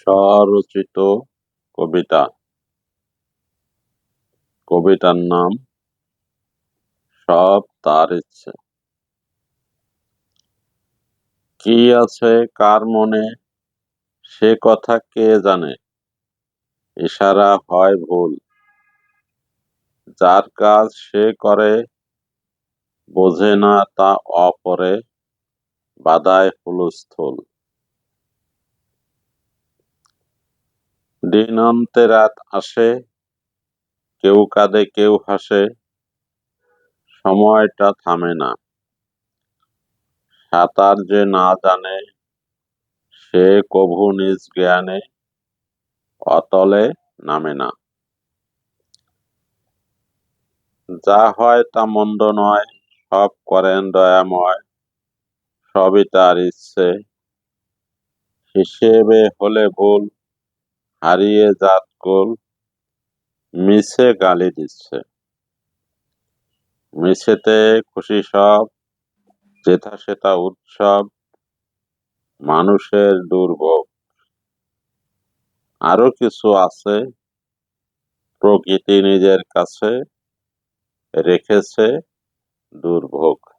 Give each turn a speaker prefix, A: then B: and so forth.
A: স্বরচিত কবিতা। কবিতার নাম সব তার ইচ্ছে। কি আছে কার মনে? সে কথা কে জানে? ইশারা হয় ভুল। যার কাজ সে করে, বোঝে না তা অপরে বাদায় হুলস্থুল। দিন অন্তে রাত আসে, কেউ কাঁদে, কেউ হাসে, সময়টা থামে না। সাঁতার যে না জানে, সে কভু নিজ জ্ঞানে অতলে নামে না। যা হয় তা মন্দ নয়, সব করেন দয়াময়, সবই তার ইচ্ছে। হিসেবে হলে ভুল হারিয়ে জাত কুল মিছে গালি দিচ্ছে। মিছেতে খুশি সব, যেথা সেথা উৎসব, মানুষের দুর্ভোগ। আরও কিছু আছে, প্রকৃতি নিজের কাছে রেখেছে দুর্ভোগ।